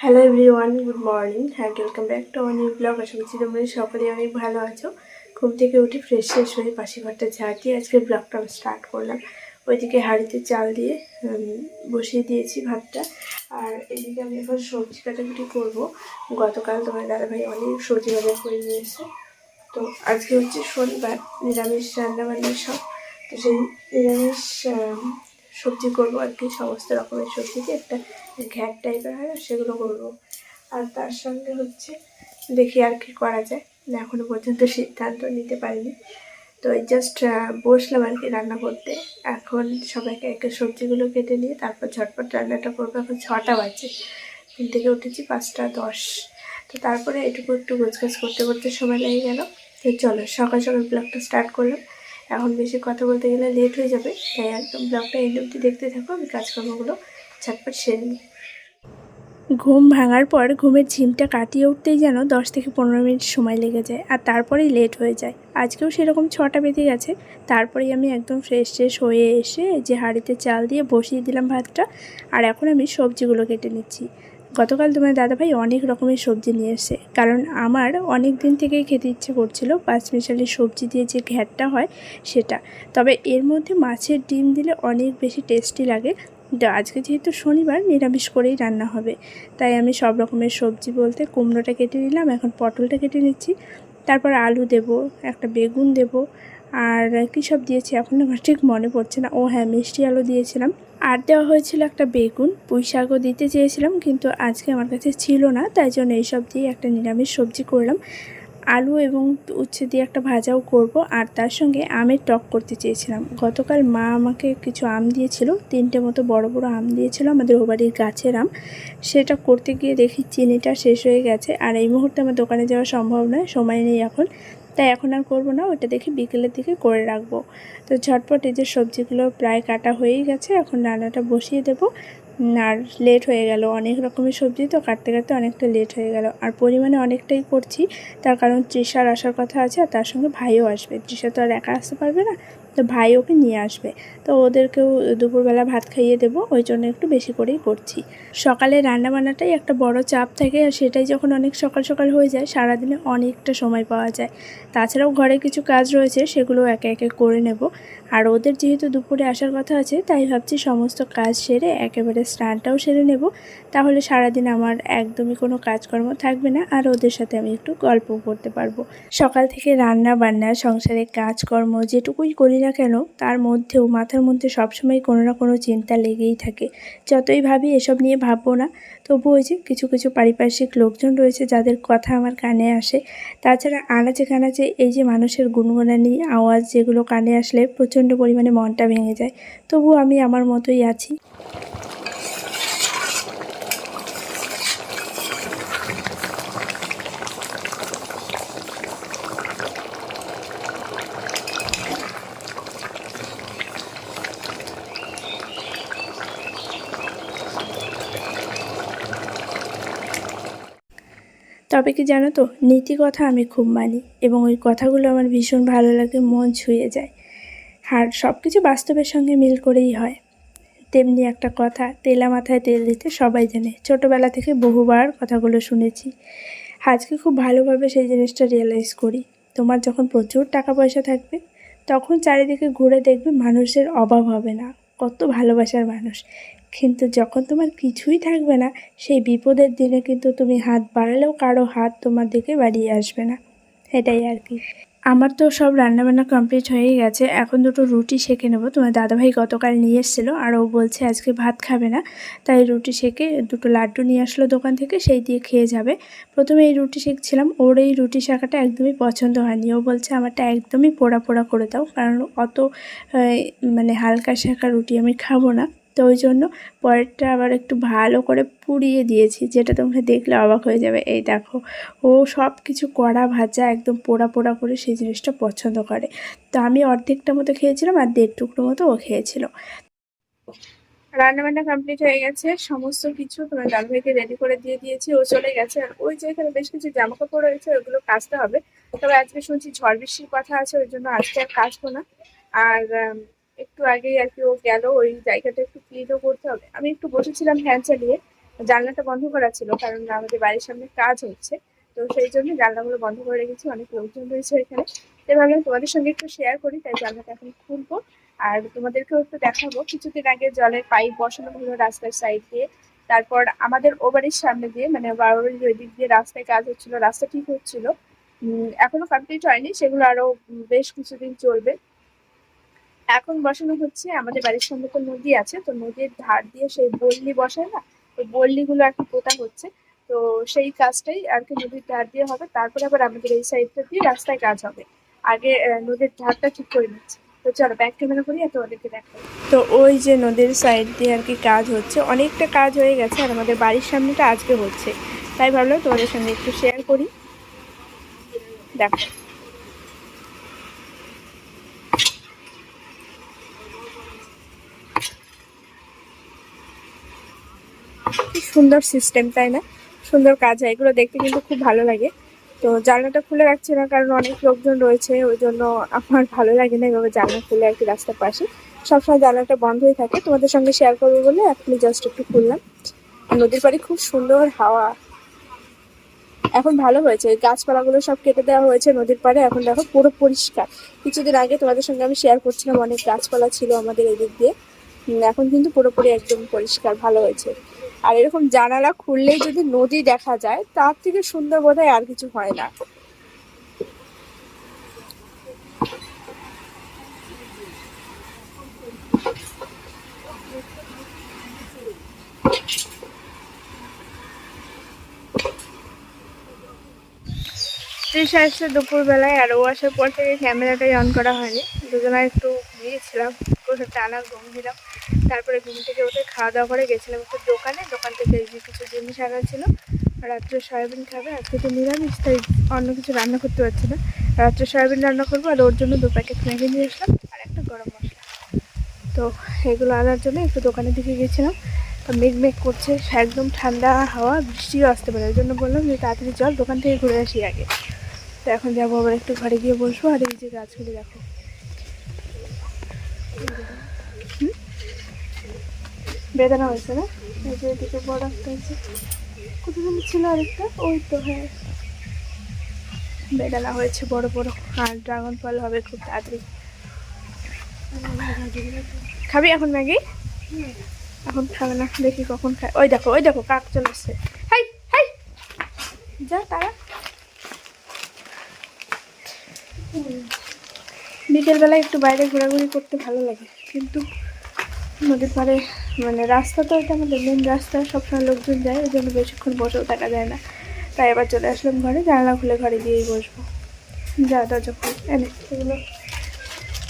Hello everyone good morning হ্যাঁ welcome back to আমার blog আশা করছি তোমরা সকলে অনেক ভালো আছো। ঘুম থেকে উঠে ফ্রেশ ফ্রেশ হয়ে পাশে ঘরটা ঝাড় দিয়ে আজকে ব্লগটা আমি স্টার্ট করলাম। ওইদিকে হাঁড়িতে চাল দিয়ে বসিয়ে দিয়েছি ভাতটা। আর এদিকে আমি এখন সবজি কাটাকুটি করব। গতকাল তোমার দাদাভাই অনেক সবজি বাজার করে নিয়ে এসে তো আজকে হচ্ছে শনিবার, নিরামিষ রান্না বান্না সব। তো সেই নিরামিষ সবজি করব আর কি, সমস্ত রকমের সবজি দিয়ে একটা ঘ্যাট টাইপের হয় না, সেগুলো করব। আর তার সঙ্গে হচ্ছে দেখি আর কি করা যায়। না, এখনও পর্যন্ত সিদ্ধান্ত নিতে পারিনি। তো এই জাস্ট বসলাম আর কি রান্না করতে। এখন সবাইকে একে সবজিগুলো কেটে নিয়ে তারপর ঝটপট রান্নাটা করব। এখন ছটা বাজে ঘুম থেকে উঠেছি পাঁচটা দশ। তো তারপরে এটুকু একটু গোছগাছ করতে করতে সময় লেগে গেল। তো চলো, সকাল সকাল ব্লগটা স্টার্ট করলাম। এখন বেশি কথা বলতে গেলে লেট হয়ে যাবে, তাই একদম ব্লগটা এই অবধি দেখতে থাকো, আমি কাজকর্মগুলো ঝটপট সেরে নিই। ঘুম ভাঙার পর ঘুমের ঝিমটা কাটিয়ে উঠতেই যেন দশ থেকে পনেরো মিনিট সময় লেগে যায়, আর তারপরেই লেট হয়ে যায়। আজকেও সেরকম ছটা বেজে গেছে, তারপরেই আমি একদম ফ্রেশ ফ্রেশ হয়ে এসে যে হাঁড়িতে চাল দিয়ে বসিয়ে দিলাম ভাতটা, আর এখন আমি সবজিগুলো কেটে নিচ্ছি। গতকাল তোমার দাদাভাই অনেক রকমের সবজি নিয়ে এসে, কারণ আমার অনেক দিন থেকেই খেতে ইচ্ছে করছিল পাঁচমিশালি সবজি দিয়ে যে ঘ্যাটটা হয় সেটা। তবে এর মধ্যে মাছের ডিম দিলে অনেক বেশি টেস্টি লাগে। আজকে যেহেতু শনিবার, নিরামিষ করেই রান্না হবে। তাই আমি সব রকমের সবজি বলতে কুমড়োটা কেটে নিলাম, এখন পটলটা কেটে নিচ্ছি। তারপর আলু দেব, একটা বেগুন দেব আর কী সব দিয়েছি এখন আমার ঠিক মনে পড়ছে না। ও হ্যাঁ মিষ্টি আলু দিয়েছিলাম। আর দেওয়া হয়েছিল একটা বেগুন। পুঁই শাকও দিতে চেয়েছিলাম, কিন্তু আজকে আমার কাছে ছিল না, তাই জন্য এইসব দিয়ে একটা নিরামিষ সবজি করলাম। আলু এবং উচ্ছে দিয়ে একটা ভাজাও করব, আর তার সঙ্গে আমের টক করতে চেয়েছিলাম। গতকাল মা আমাকে কিছু আম দিয়েছিল, তিনটে মতো বড় বড় আম দিয়েছিল, আমাদের ও বাড়ির গাছের আম। সেটা করতে গিয়ে দেখি চিনিটা শেষ হয়ে গেছে, আর এই মুহূর্তে আমার দোকানে যাওয়া সম্ভব নয়, সময় নেই এখন। তাই এখন আর করব না ওটা দেখি বিকেলের দিকে করে রাখব। তো ঝটপট এই যে সবজিগুলো প্রায় কাটা হয়েই গেছে, এখন রান্নাটা বসিয়ে দেব। আর লেট হয়ে গেল, অনেক রকমের সবজি তো কাটতে কাটতে অনেকটা লেট হয়ে গেল। আর পরিমাণে অনেকটাই করছি, তার কারণ তৃষার আসার কথা আছে, আর তার সঙ্গে ভাইও আসবে। তৃষা তো আর একা আসতে পারবে না তো ভাই ওকে নিয়ে আসবে। তো ওদেরকেও দুপুরবেলা ভাত খাইয়ে দেবো, ওই জন্য একটু বেশি করেই করছি। সকালে রান্না বান্নাটাই একটা বড় চাপ থাকে আর সেটাই যখন অনেক সকাল সকাল হয়ে যায়, সারাদিনে অনেকটা সময় পাওয়া যায়। তাছাড়াও ঘরে কিছু কাজ রয়েছে, সেগুলো একে একে করে নেব। আর ওদের যেহেতু দুপুরে আসার কথা আছে, তাই ভাবছি সমস্ত কাজ সেরে একেবারে স্নানটাও সেরে নেব। তাহলে সারাদিন আমার একদমই কোনো কাজকর্ম থাকবে না, আর ওদের সাথে আমি একটু গল্প করতে পারব। সকাল থেকে রান্না বান্না সংসারে কাজকর্ম, যেটুকুই করি না কেন, তার মধ্যেও মাথার মধ্যে সবসময় কোনো না কোনো চিন্তা লেগেই থাকে। যতই ভাবি এসব নিয়ে ভাববো না তবু ওই যে কিছু কিছু পারিপার্শ্বিক লোকজন রয়েছে যাদের কথা আমার কানে আসে। তাছাড়া আনাচে কানাচে এই যে মানুষের গুনগুনানি আওয়াজ যেগুলো কানে আসলে প্রচণ্ড পরিমাণে মনটা ভেঙে যায় তবু আমি আমার মতোই আছি। তবে কি জানো তো, নীতি কথা আমি খুব মানি এবং ওই কথাগুলো আমার ভীষণ ভালো লাগে, মন ছুঁয়ে যায়। আর সব কিছু বাস্তবের সঙ্গে মিল করেই হয়। তেমনি একটা কথা, তেলা মাথায় তেল দিতে সবাই জানে। ছোটোবেলা থেকে বহুবার কথাগুলো শুনেছি। আজকে খুব ভালোভাবে সেই জিনিসটা রিয়েলাইজ করি। তোমার যখন প্রচুর টাকা পয়সা থাকবে, তখন চারিদিকে ঘুরে দেখবে মানুষের অভাব হবে না। কত ভালোবাসার মানুষ। কিন্তু যখন তোমার কিছুই থাকবে না, সেই বিপদের দিনে কিন্তু তুমি হাত বাড়ালেও কারও হাত তোমার দিকে বাড়িয়ে আসবে না। এটাই আর কি। আমার তো সব রান্নাবান্না কমপ্লিট হয়েই গেছে। এখন দুটো রুটি সেঁকে নেব। তোমার দাদাভাই গতকাল নিয়ে এসেছিল আর ও বলছে আজকে ভাত খাবে না। তাই রুটি সেঁকে দুটো লাড্ডু নিয়ে আসলো দোকান থেকে, সেই দিয়ে খেয়ে যাবে। প্রথমে এই রুটি সেঁকছিলাম। ওর এই রুটি শাখাটা একদমই পছন্দ হয়নি। ও বলছে আমারটা একদমই পোড়া পোড়া করে দাও। কারণ অত মানে হালকা শাখা রুটি আমি খাব না। তো ওই জন্য পরেরটা আবার একটু ভালো করে পুড়িয়ে দিয়েছি, যেটা তোমরা দেখলে অবাক হয়ে যাবে। এই দেখো, ও সব কিছু কড়া ভাজা, একদম পোড়া পোড়া করে সেই জিনিসটা পছন্দ করে। তো আমি অর্ধেকটা মতো খেয়েছিলাম, আর দেড় টুকরো মতো ও খেয়েছিল। রান্নাবান্না কমপ্লিট হয়ে গেছে, সমস্ত কিছু তোমার দাদুভাইকে রেডি করে দিয়ে দিয়েছি, ও চলে গেছে। আর ওই যে এখানে বেশ কিছু জামা কাপড় রয়েছে, ওগুলো কাচতে হবে। তবে আজকে শুনছি ঝড় বৃষ্টির কথা আছে, ওই জন্য আজকে আর কাচবো না। আর একটু আগেই আর কি ও গেল, ওই জায়গাটা একটু ক্লিনও করতে হবে। আমি একটু বসেছিলাম ফ্যান চালিয়ে জানলাটা বন্ধ করা ছিল কারণ আমাদের বাড়ির সামনে কাজ হচ্ছে। তো সেই জন্য জানলাগুলো বন্ধ করে রেখেছি, অনেক লোকজন রয়েছে এখানে। তো ভাবলাম তোমাদের সঙ্গে একটু শেয়ার করি, তাই জানলাটা এখন খুলবো। আর তোমাদেরকেও একটু দেখাবো, কিছুদিন আগে জলের পাইপ বসানো হলো রাস্তার সাইড দিয়ে। তারপর আমাদের ও বাড়ির সামনে দিয়ে মানে বাড়ির ওই দিক দিয়ে রাস্তায় কাজ হচ্ছিল, রাস্তা ঠিক হচ্ছিল। এখনও কমপ্লিট হয়নি, সেগুলো আরও বেশ কিছুদিন চলবে। এখন বসানো হচ্ছে, আমাদের বাড়ির সামনে তো নদী আছে, তো নদীর ধার দিয়ে সেই বল্লি বসায় না? ওই বল্লিগুলো আর কি পোতা হচ্ছে, তো সেই কাজটাই আর কি নদীর ধার দিয়ে হবে, তারপরে আবার আমাদের এই সাইডটা দিয়ে রাস্তায় কাজ হবে। আগে নদীর ধারটা ঠিক করে নিচ্ছে। তো চলো ব্যাক ক্যামেরা করি আর তোমাদেরকে দেখাই। তো ওই যে নদীর সাইড দিয়ে আর কি কাজ হচ্ছে, অনেকটা কাজ হয়ে গেছে আর আমাদের বাড়ির সামনেটা আজকে হচ্ছে। তাই ভাবলাম তোমাদের সঙ্গে একটু শেয়ার করি। দেখো। কি সুন্দর সিস্টেম তাই না? সুন্দর কাজ হয়, এগুলো দেখতে কিন্তু খুব ভালো লাগে। তো জানলাটা খুলে রাখছি না, কারণ অনেক লোকজন রয়েছে, ওই জন্য আমার ভালো লাগে না এভাবে জানলা খুলে আর কি রাস্তার পাশে। সবসময় জানলাটা বন্ধই থাকে, তোমাদের সঙ্গে শেয়ার করব বলে এখনই জাস্ট একটু খুললাম। নদীর পাড়ে খুব সুন্দর হাওয়া। এখন ভালো হয়েছে গাছপালাগুলো সব কেটে দেওয়া হয়েছে নদীর পাড়ে, এখন দেখো পুরো পরিষ্কার। কিছুদিন আগে তোমাদের সঙ্গে আমি শেয়ার করছিলাম, অনেক গাছপালা ছিল আমাদের এদিক দিয়ে। এখন কিন্তু পুরোপুরি একদম পরিষ্কার, ভালো হয়েছে। আর এরকম জানালা খুললেই যদি নদী দেখা যায়, তার থেকে সুন্দর বোধহয় আর কিছু হয় না। তৃষা এসছে দুপুরবেলায়, আর ও আসার পর থেকে ক্যামেরাটাই অন করা হয়নি। দুজনে একটু গিয়েছিলাম টানা ঘুম দিলাম। তারপরে ঘুম থেকে উঠে খাওয়া দাওয়া করে গেছিলাম একটু দোকানে। দোকান থেকে এই কিছু জিনিস আনা ছিল। রাত্রে সয়াবিন খাবে আজকে তো নিরামিষ, তাই অন্য কিছু রান্না করতে পারছি না। রাত্রে সয়াবিন রান্না করব, আর ওর জন্য দু প্যাকেট ম্যাগি নিয়ে আসলাম, আর একটা গরম মশলা। তো এগুলো আনার জন্য একটু দোকানের দিকে গেছিলাম। মেঘ মেঘ করছে, একদম ঠান্ডা হাওয়া, বৃষ্টিও আসতে পারে। ওই জন্য বললাম যে তাড়াতাড়ি জল দোকান থেকে ঘুরে আসি আগে। তো এখন যাব আবার একটু ঘরে গিয়ে বসবো, আর এই যে গাছগুলি দেখো? বেদানা হয়েছে না? এই যে এদিকে বড় একটা হয়েছে কোথায় ছিল আরেকটা। ওই তো হ্যাঁ। বেদানা হয়েছে বড় বড়। আর ড্রাগন ফল হবে খুব তাড়াতাড়ি। খাবি এখন ম্যাগি? এখন খাবে না। দেখি কখন খায়। ওই দেখো ওই দেখো, কাক চলে আসছে। হাই হাই! যা, তারা। বিকেলবেলা একটু বাইরে ঘোরাঘুরি করতে ভালো লাগে। কিন্তু নদীর পাড়ে মানে রাস্তা তো এটা আমাদের মেন রাস্তা, সবসময় লোকজন যায়, ওই জন্য বেশিক্ষণ বসেও থাকা যায় না। তাই এবার চলে আসলাম ঘরে, জানলা খুলে ঘরে গিয়েই বসবো। যা দরজা খুল এনে এগুলো।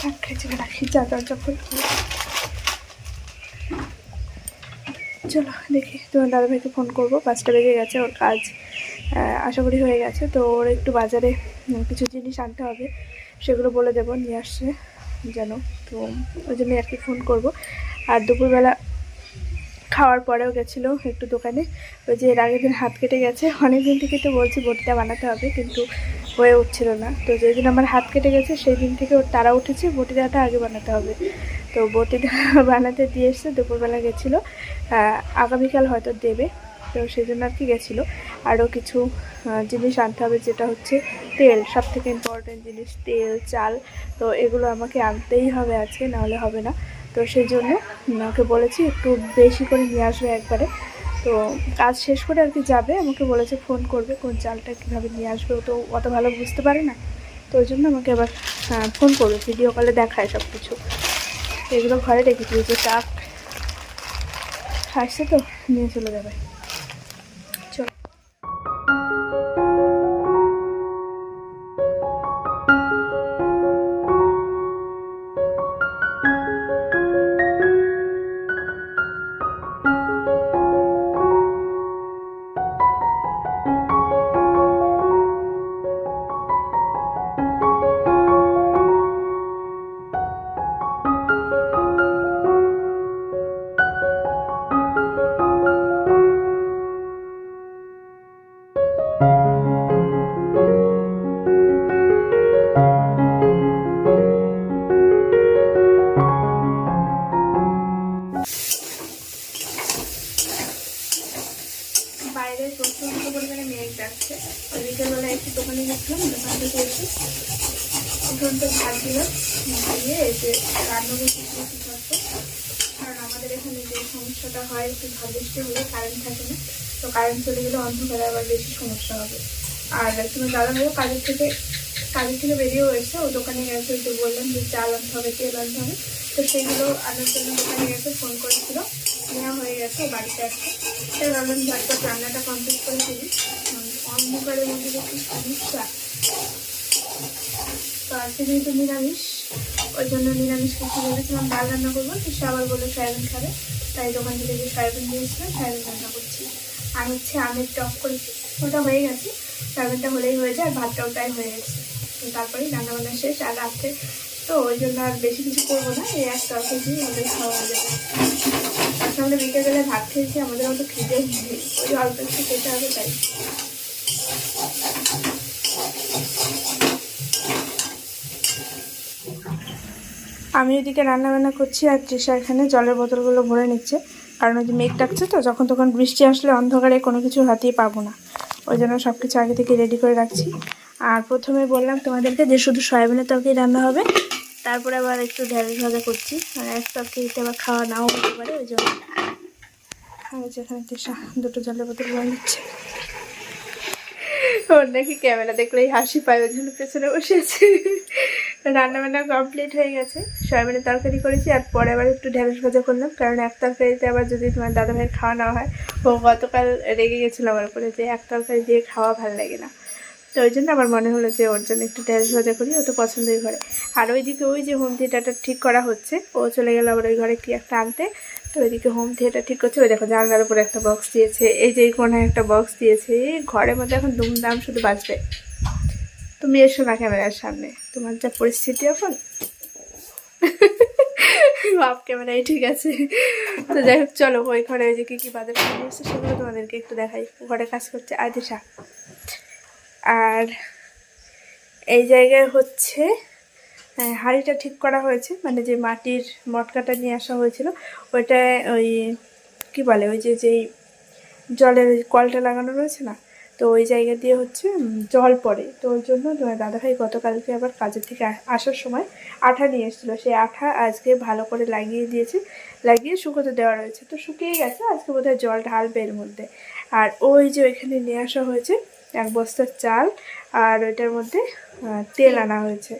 থাক খেয়েছে রাখি যা দরজা খুল। চলো, দেখি, তোমার দাদাভাইকে ফোন করব, পাঁচটা বেজে গেছে ওর কাজ আশা করি হয়ে গেছে, তো ওর একটু বাজারে কিছু জিনিস আনতে হবে, সেগুলো বলে দেবো, নিয়ে আসছে, যেন, তো ওই জন্যই আর কি ফোন করব। আর দুপুরবেলা খাওয়ার পরেও গেছিল একটু দোকানে। ওই যে এর আগের দিন হাত কেটে গেছে অনেক দিন থেকে তো বলছি বটিটা বানাতে হবে, কিন্তু হয়ে উঠছিল না। তো যেদিন আমার হাত কেটে গেছে সেই দিন থেকে ওর তারা উঠেছে, বটিটাটা আগে বানাতে হবে। তো বটিটা বানাতে দিয়ে এসছে, দুপুরবেলা গেছিল। আগামীকাল হয়তো দেবে, তো সেই জন্য আর কি গেছিল। আরও কিছু জিনিস আনতে হবে, যেটা হচ্ছে তেল সব থেকে ইম্পর্টেন্ট জিনিস, তেল, চাল, তো এগুলো আমাকে আনতেই হবে আজকে, নাহলে হবে না। সেই জন্য ওকে বলেছি একটু বেশি করে নিয়ে আসবে একবারে। তো কাজ শেষ করে আর কি যাবে, আমাকে বলেছে ফোন করবে কোন চালটা কীভাবে নিয়ে আসবে, ও তো অত ভালো বুঝতে পারে না। তো ওই জন্য আমাকে আবার ফোন করবে ভিডিও কলে দেখায় সব কিছু এগুলো ঘরে রেখে দিয়েছে, চাক। আসছে তো, নিয়ে চলে যাবে। ঝাড় দিলাম দিয়ে যে রান্না করতে দিয়েছি ঝটপট কারণ আমাদের এখানে যে সমস্যাটা হয় একটু ঝড় বৃষ্টি হলে কারেন্ট থাকে না। তো কারেন্ট চলে গেলে অন্ধকারে আবার বেশি সমস্যা হবে। আর তোমার দাদা ভাইও কাজের থেকে কাজের থেকে বেরিয়েও এসে ও দোকানে গেছে যে বললাম যে চাল আনতে হবে তেল আনতে হবে। তো সেগুলো আনার জন্য দোকানে গেছে ফোন করেছিল। নেওয়া হয়ে গেছে বাড়িতে আসছে তাই ভাবলাম ঝটপট রান্নাটা কমপ্লিট করে উম, অন্ধকারের মধ্যে যে সমস্যা। তো আজকে যেহেতু নিরামিষ, ওই জন্য নিরামিষ কিছু ভেবেছিলাম, ডাল রান্না করব সে আবার বলে সয়াবিন খাবে। তাই দোকান থেকে যে সয়াবিন দিয়েছিলাম সয়াবিন রান্না করছি। আর হচ্ছে আমের টক করেছি ওটা হয়ে গেছে। সয়াবিনটা হলেই হয়ে যায়, আর ভাতটাও প্রায় হয়ে গেছে। তো তারপরেই রান্না বান্না শেষ, আর রাত্রে তো ওই জন্য আর বেশি কিছু করব না, এই এক তরকারি আমাদের খাওয়া হয়ে যাবে। আসলে আমরা বিকেলবেলা ভাত খেয়েছি, আমাদের অত খিদে ওই অল্প একটু খেতে হবে তাই। আমি এদিকে রান্না বান্না করছি আর তৃষা এখানে জলের বোতলগুলো ভরে নিচ্ছে। কারণ ওই যে মেঘ ডাকছে তো, যখন তখন বৃষ্টি আসলে অন্ধকারে কোনো কিছু হাতিয়ে পাবো না। ওই জন্য সব কিছু আগে থেকে রেডি করে রাখছি। আর প্রথমে বললাম তোমাদেরকে যে শুধু সয়াবিনের তরকারি রান্না হবে, তারপরে আবার একটু ঢেঁড়স ভাজা করছি। মানে এক তরকারিতে আবার খাওয়া নাও হতে পারে, ওই জন্য। আর এই যে এখানে তৃষা দুটো জলের বোতল ভরে নিচ্ছে। ওর নাকি ক্যামেরা দেখলেই হাসি পায়, ওই জন্য পেছনে বসে আছে। রান্না বান্না কমপ্লিট হয়ে গেছে। সয়াবিনের তরকারি করেছি, আর পরে আবার একটু ঢেঁড়স ভাজা করলাম। কারণ এক তরকারিতে আবার যদি তোমার দাদা ভাইয়ের খাওয়া না হয়, ও গতকাল রেগে গেছিল আমার উপরে যে এক তরকারি দিয়ে খাওয়া ভালো লাগে না। তো ওই জন্য আমার মনে হলো যে ওর জন্য একটু ঢেঁড়স ভাজা করি, ও তো পছন্দই করে। আর ওইদিকে ওই যে হোম থিয়েটারটা ঠিক করা হচ্ছে, ও চলে গেল আবার ওই ঘরে কি একটা আনতে। তো ওইদিকে হোম থিয়েটার ঠিক করছে। ওই দেখো জানলার উপরে একটা বক্স দিয়েছে। এই যে এই কোনায় একটা বক্স দিয়েছে। ঘরের মধ্যে এখন দুমদাম শুধু বাজবে। তুমি এসো না ক্যামেরার সামনে। তোমার যা পরিস্থিতি এখন। বাপ ক্যামেরাই ঠিক আছে। তো যাই হোক, চলো ওই ঘরে ওই যে কী কী বাজার এসছে সেগুলো তোমাদেরকে একটু দেখাই। ঘরে কাজ করছে আদিশা। আর এই জায়গায় হচ্ছে হাঁড়িটা ঠিক করা হয়েছে মানে যে মাটির মটকাটা নিয়ে আসা হয়েছিল, ওইটা ওই কি বলে, ওই যে যেই জলের ওই কলটা লাগানো রয়েছে না, তো ওই জায়গা দিয়ে হচ্ছে জল পড়ে। তো ওই জন্য দাদাভাই গতকালকে আবার কাজের থেকে আসার সময় আঠা নিয়ে এসেছিল। সেই আঠা আজকে ভালো করে লাগিয়ে দিয়েছে, লাগিয়ে শুকোতে দেওয়া রয়েছে। তো শুকিয়ে গেছে, আজকে বোধহয় জল ঢালবে এর মধ্যে। আর ওই যে ওইখানে নিয়ে আসা হয়েছে এক বস্তার চাল, আর ওইটার মধ্যে তেল আনা হয়েছে।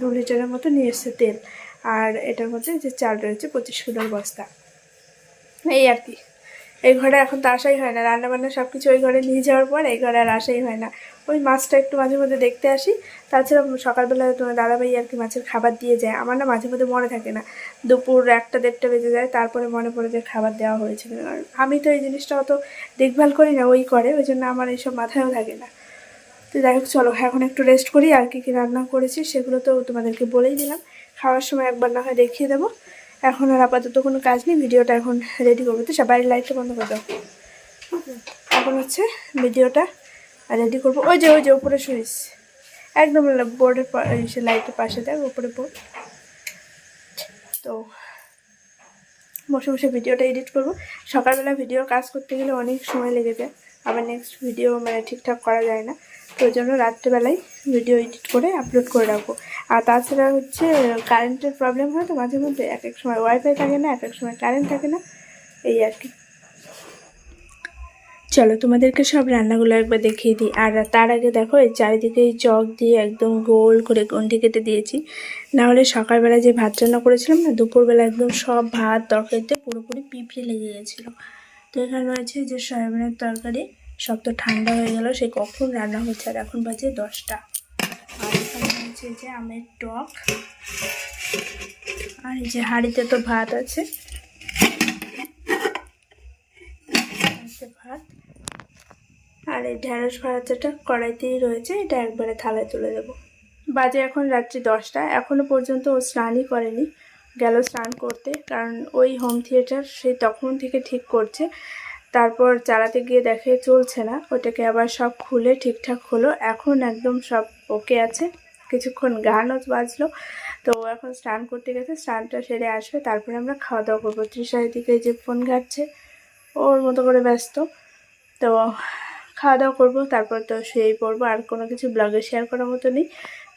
দু লিটারের মতো নিয়ে এসছে তেল। আর এটার মধ্যে যে চাল রয়েছে, পঁচিশ কিলোর বস্তা। এই আর কি। এই ঘরে এখন তো আসাই হয় না। রান্না বান্না সব কিছু ওই ঘরে নিয়ে যাওয়ার পর এই ঘরে আর আসাই হয় না। ওই মাছটা একটু মাঝে মধ্যে দেখতে আসি। তাছাড়া সকালবেলা তোমার দাদাভাই আর কি মাছের খাবার দিয়ে যায়। আমার না মাঝে মধ্যে মনে থাকে না। দুপুর একটা দেড়টা বেজে যায়, তারপরে মনে পড়ে যে খাবার দেওয়া হয়েছে আর আমি তো এই জিনিসটা অত দেখভাল করি না, ওই করে। ওই জন্য আমার এইসব মাথায়ও থাকে না। তো যাই হোক, চলো, এখন একটু রেস্ট করি, আর কী কী রান্না করেছি সেগুলো তো তোমাদেরকে বলেই দিলাম। খাওয়ার সময় একবার না হয় দেখিয়ে দেবো। এখন আর আপাতত কোনো কাজ নেই, ভিডিওটা এখন রেডি করব। তো সবাই লাইটটা বন্ধ করে দাও। এখন হচ্ছে ভিডিওটা রেডি করব। ওই যে ওই যে, উপরে সুইচ। একদম বোর্ডের লাইটের পাশে দেখ, উপরে বোর্ড তো বসে বসে ভিডিওটা এডিট করব। সকালবেলা ভিডিওর কাজ করতে গেলে অনেক সময় লেগে যায়। আবার নেক্সট ভিডিও মানে ঠিকঠাক করা যায় না। ওই জন্য রাত্রেবেলায় ভিডিও এডিট করে আপলোড করে রাখব। আর তাছাড়া হচ্ছে কারেন্টের প্রবলেম হয় তো মাঝে মধ্যে এক এক সময় ওয়াইফাই থাকে না, এক এক সময় কারেন্ট থাকে না, এই আর কি। চলো তোমাদেরকে সব রান্নাগুলো একবার দেখিয়ে দিই। আর তার আগে দেখো, এই চারিদিকে এই চক দিয়ে একদম গোল করে গন্ডি কেটে দিয়েছি। নাহলে সকালবেলা যে ভাত রান্না করেছিলাম না, দুপুরবেলা একদম সব ভাত, তরকারিতে পুরোপুরি পিঁপড়ে লেগে গেছিল। তো এখানে রয়েছে যে সয়াবিনের তরকারি। সব তো ঠান্ডা হয়ে গেল, সে কখন রান্না হচ্ছে? আর এখন বাজে দশটা। আর এখানে হচ্ছে যে আমের টক, আর এই যে হাঁড়িতে তো ভাত আছে। ভাত। আর এই ঢ্যাঁড়স ভাজাটা কড়াইতেই রয়েছে, এটা একবারে থালায় তুলে দেবো। বাজে এখন রাত্রি দশটা এখনও পর্যন্ত ও স্নানই করেনি। গেল স্নান করতে, কারণ ওই হোম থিয়েটার সেই তখন থেকে ঠিক করছে। তারপর চালাতে গিয়ে দেখে চলছে না। ওটাকে আবার সব খুলে ঠিকঠাক হলো। এখন একদম সব ওকে আছে। কিছুক্ষণ গানও বাজলো। তো এখন স্নান করতে গেছে। স্নানটা সেরে আসবে। তারপরে আমরা খাওয়া দাওয়া করব। তৃষার দিকে যে ফোন ঘাটছে। ওর মতো করে ব্যস্ত। তো খাওয়া দাওয়া করব। তারপর তো শুয়েই পড়ব। আর কোনো কিছু ব্লগে শেয়ার করার মতো নেই।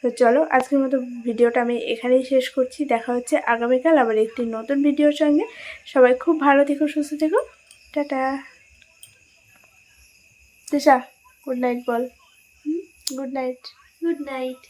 তো চলো, আজকের মতো ভিডিওটা আমি এখানেই শেষ করছি। দেখা হচ্ছে আগামীকাল আবার একটি নতুন ভিডিওর সঙ্গে। সবাই খুব ভালো থেকো, সুস্থ থেকো। টাটা। দিশা গুড নাইট বল। Good night good night